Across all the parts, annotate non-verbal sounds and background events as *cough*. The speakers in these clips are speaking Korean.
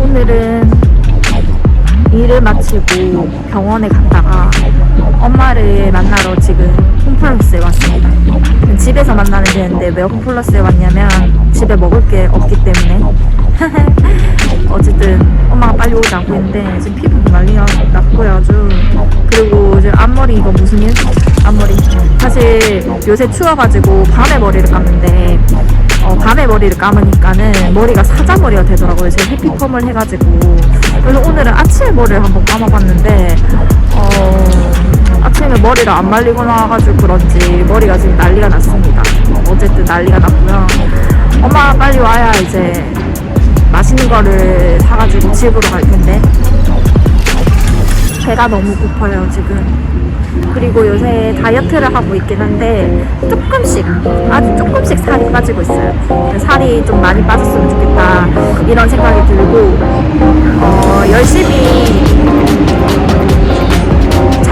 오늘은 일을 마치고 병원에 갔다가 엄마를 만나러 지금 홈플러스에 왔습니다. 집에서 만나면 되는데 왜 홈플러스에 왔냐면 집에 먹을 게 없기 때문에. *laughs* 어쨌든 엄마가 빨리 오지 않고 있는데 지금 피부 난리 나- 났고요 아주. 그리고 지금 앞머리 이거 무슨 일? 앞머리. 사실 요새 추워가지고 밤에 머리를 감는데 어, 밤에 머리를 감으니까는 머리가 사자머리가 되더라고요. 제가 히피펌을 해가지고. 그래서 오늘은 아침에 머리를 한번 감아봤는데 어, 아침에 머리를 안 말리고 나와가지고 그런지 머리가 지금 난리가 났습니다. 어, 어쨌든 난리가 났고요. 엄마가 빨리 와야 이제 맛있는 거를 사가지고 집으로 갈 텐데. 배가 너무 고파요 지금. 그리고 요새 다이어트를 하고 있긴 한데 조금씩 아주 조금씩 살이 빠지고 있어요. 살이 좀 많이 빠졌으면 좋겠다 이런 생각이 들고 어, 열심히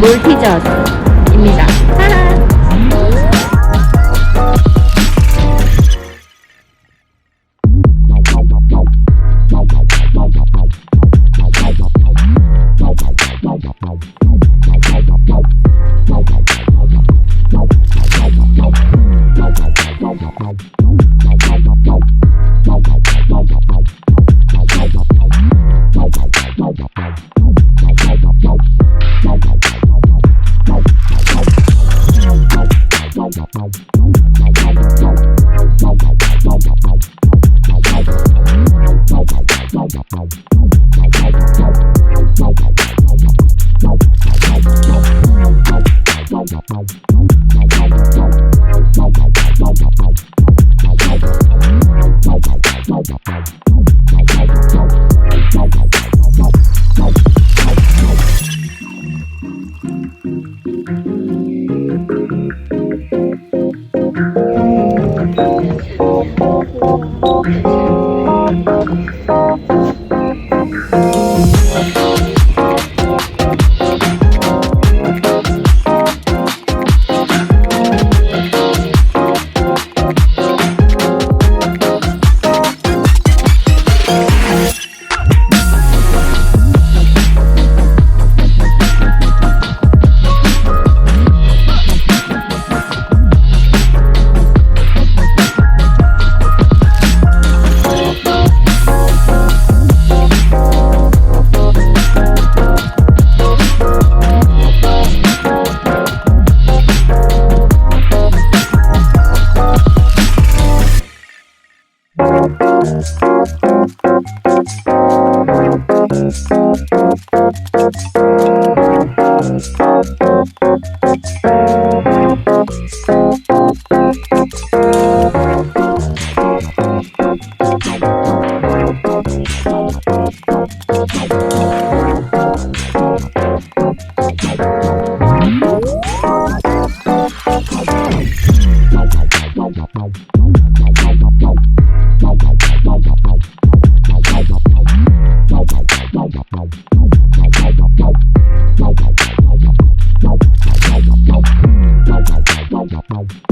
몰티저스입니다. Wow. Bye.